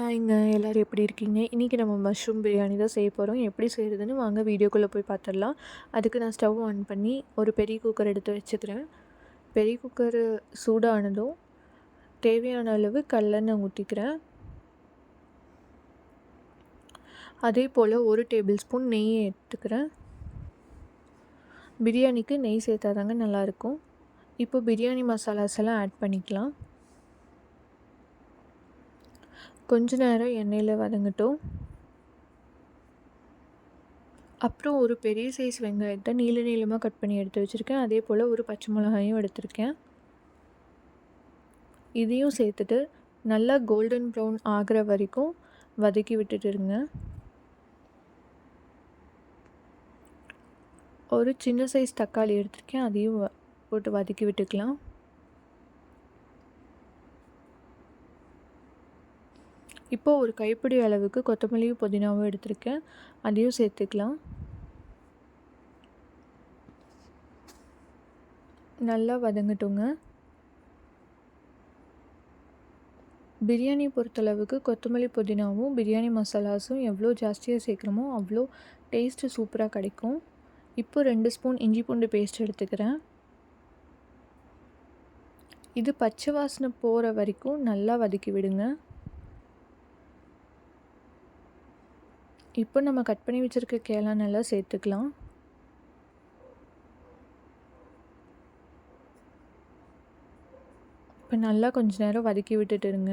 ஹாய்ங்க எல்லோரும் எப்படி இருக்கீங்க? இன்றைக்கி நம்ம மஷ்ரூம் பிரியாணி தான் செய்ய போகிறோம் எப்படி செய்கிறதுன்னு வாங்க வீடியோக்குள்ளே போய் பார்த்துடலாம். அதுக்கு நான் ஸ்டவ் ஆன் பண்ணி ஒரு பெரிய குக்கர் எடுத்து வச்சுக்கிறேன். பெரிய குக்கர் சூடானதும் தேவையான அளவு கல்லெண்ணெய் ஊற்றிக்கிறேன் அதே போல் ஒரு டேபிள் ஸ்பூன் நெய் எடுத்துக்கிறேன். பிரியாணிக்கு நெய் சேர்த்தாதாங்க நல்லாயிருக்கும் இப்போ பிரியாணி மசாலாஸ் எல்லாம் ஆட் பண்ணிக்கலாம். கொஞ்ச நேரம் எண்ணெயில் வதங்கட்டும். அப்புறம் ஒரு பெரிய சைஸ் வெங்காயத்தை நீள நீளமாக கட் பண்ணி எடுத்து வச்சுருக்கேன். அதே போல் ஒரு பச்சை மிளகாயும் எடுத்திருக்கேன். இதையும் சேர்த்துட்டு நல்லா கோல்டன் ப்ரௌன் ஆகிற வரைக்கும் வதக்கி விட்டுட்டுருங்க ஒரு சின்ன சைஸ் தக்காளி எடுத்திருக்கேன். அதையும் போட்டு வதக்கி விட்டுக்கலாம். இப்போது ஒரு கைப்பிடி அளவுக்கு கொத்தமல்லியும் புதினாவும் எடுத்திருக்கேன். அதையும் சேர்த்துக்கலாம். நல்லா வதங்கட்டுங்க. பிரியாணி பொறுத்தளவுக்கு கொத்தமல்லி புதினாவும் பிரியாணி மசாலாஸும் எவ்வளோ ஜாஸ்தியாக சேர்க்குறோமோ அவ்வளோ டேஸ்ட்டு சூப்பராக கிடைக்கும். இப்போ ரெண்டு ஸ்பூன் இஞ்சி பூண்டு பேஸ்ட் எடுத்துக்கிறேன். இது பச்சை வாசனை போகிற வரைக்கும் நல்லா வதக்கி விடுங்க. இப்போ நம்ம கட் பண்ணி வச்சுருக்க கேளான் எல்லாம் சேர்த்துக்கலாம். இப்போ நல்லா கொஞ்ச நேரம் வதக்கி விட்டுட்டுருங்க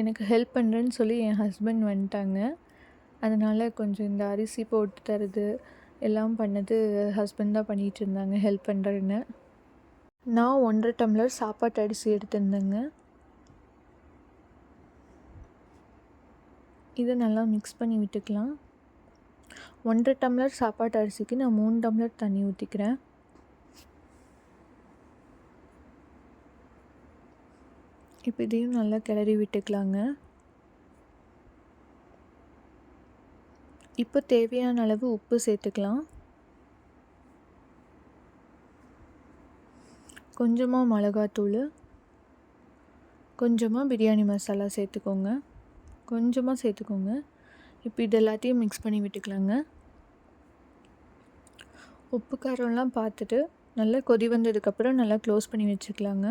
எனக்கு ஹெல்ப் பண்ணுறேன்னு சொல்லி என் ஹஸ்பண்ட் வந்துட்டாங்க. அதனால் கொஞ்சம் இந்த அரிசி போட்டு தரது எல்லாம் பண்ணது ஹஸ்பண்ட் தான் பண்ணிகிட்டு இருந்தாங்க ஹெல்ப் பண்ணுறேன்னு நான் ஒன்றரை டம்ளர் சாப்பாட்டு அரிசி எடுத்திருந்தேங்க. இதை நல்லா மிக்ஸ் பண்ணி விட்டுக்கலாம். ஒன்றரை டம்ளர் சாப்பாட்டு அரிசிக்கு நான் மூணு டம்ளர் தண்ணி ஊற்றிக்கிறேன் இப்போ இதையும் நல்லா கிளறி விட்டுக்கலாங்க. இப்போ தேவையான அளவு உப்பு சேர்த்துக்கலாம். கொஞ்சமாக மிளகாத்தூள் கொஞ்சமாக பிரியாணி மசாலா சேர்த்துக்கோங்க. கொஞ்சமாக சேர்த்துக்கோங்க. இப்போ இது எல்லாத்தையும் மிக்ஸ் பண்ணி விட்டுக்கலாங்க. உப்பு காரம்லாம் பார்த்துட்டு நல்லா கொதி வந்ததுக்கப்புறம் நல்லா க்ளோஸ் பண்ணி வச்சுக்கலாங்க.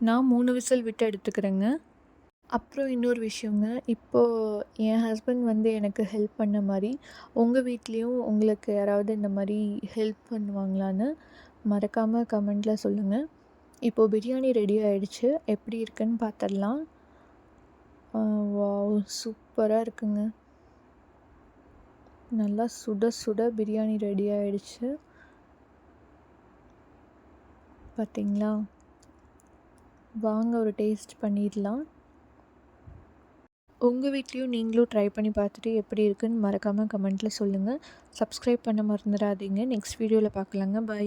நான் மூணு விசில் விட்டு எடுத்துக்கிறேங்க. அப்புறம் இன்னொரு விஷயங்க. இப்போது என் ஹஸ்பண்ட் வந்து எனக்கு ஹெல்ப் பண்ண மாதிரி உங்கள் வீட்லேயும் உங்களுக்கு யாராவது இந்த மாதிரி ஹெல்ப் பண்ணுவாங்களான்னு மறக்காமல் கமெண்ட்டில் சொல்லுங்கள் இப்போது பிரியாணி ரெடி ஆகிடுச்சு எப்படி இருக்குன்னு பார்த்துடலாம் வாவ் சூப்பராக இருக்குங்க. நல்லா சுட சுட பிரியாணி ரெடி ஆகிடுச்சு பார்த்தீங்களா வாங்க ஒரு டேஸ்ட் பண்ணிடலாம். உங்கள் வீட்லேயும் நீங்களும் ட்ரை பண்ணி பார்த்துட்டு எப்படி இருக்குன்னு மறக்காமல் கமெண்ட்டில் சொல்லுங்கள் சப்ஸ்கிரைப் பண்ண மறந்துடாதீங்க. நெக்ஸ்ட் வீடியோவில் பார்க்கலாங்க பாய்